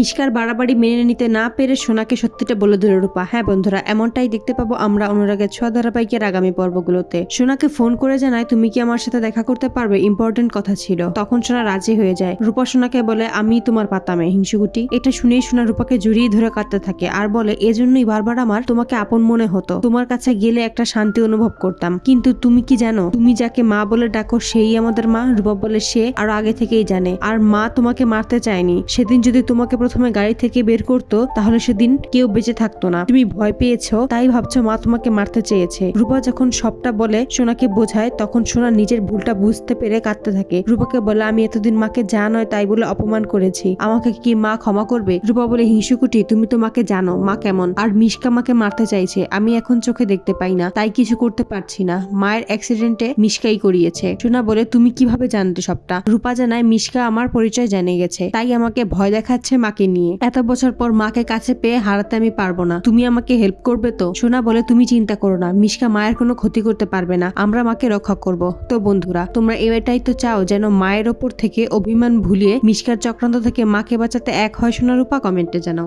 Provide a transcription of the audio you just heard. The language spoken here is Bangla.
মিশকার বাড়াবাড়ি মেনে নিতে না পেরে সোনাকে সত্যিটা বলে দিল রূপা। হ্যাঁ বন্ধুরা, এমনটাই দেখতে পাবো আমরা অনুরাগের ছোঁয়া ধারাবাহিকের আগামী পর্বগুলোতে। সোনাকে ফোন করে জানায়, তুমি কি আমার সাথে দেখা করতে পারবে? ইম্পর্টেন্ট কথা ছিল। তখন সোনা রাজি হয়ে যায়। রূপা সোনাকে বলে, আমি তোমার পাতামে হিংসুকুটি এটা শুনেই সোনা রূপাকে জড়িয়ে ধরে কাঁদতে থাকে। আর বলে, এজন্যই বারবার আমার তোমাকে আপন মনে হতো। তোমার কাছে গেলে একটা শান্তি অনুভব করতাম। কিন্তু তুমি কি জানো, তুমি যাকে মা বলে ডাকো, সেই আমাদের মা। রূপা বলে, সে আরও আগে থেকেই জানে। আর মা তোমাকে মারতে চায়নি। সেদিন যদি তোমাকে প্রথমে গাড়ি থেকে বের করতো, তাহলে সেদিন কেউ বেঁচে থাকতো না। তুমি ভয় পেয়েছ, তাই ভাবছ মা তোমাকে মারতে চেয়েছে। রূপা যখন সবটা বলে সোনাকে বোঝায়, তখন সোনা নিজের ভুলটা বুঝতে পেরে কাঁদতে থাকে। রূপাকে বলে, আমি এতদিন মাকে যা নয় তাই বলে অপমান করেছি। আমাকে কি মা ক্ষমা করবে? রূপা বলে, হিংসুকুটি, তুমি তো মাকে জানো, মা কেমন? আর মিশকা মাকে মারতে চাইছে, আমি এখন চোখে দেখতে পাই না, তাই কিছু করতে পারছি না। মায়ের অ্যাক্সিডেন্টে মিশকাই করিয়েছে। সোনা বলে, তুমি কীভাবে জানতে সবটা? রূপা জানায়, মিশকা আমার পরিচয় জেনে গেছে, তাই আমাকে ভয় দেখাচ্ছে মাকে নিয়ে। এত বছর পর মাকে কাছে পেয়ে হারাতে আমি পারব না। তুমি আমাকে হেল্প করবে তো? সোনা বলে, তুমি চিন্তা করো না। মিশকা মায়ের কোনো ক্ষতি করতে পারবে না। আমরা মাকে রক্ষা করব। তো বন্ধুরা, তোমরা এটাই তো চাও যেন মায়ের ওপর থেকে অভিমান ভুলিয়ে মিশকার চক্রান্ত থেকে মাকে বাঁচাতে এক হয় সোনা রূপা কমেন্টে জানাও।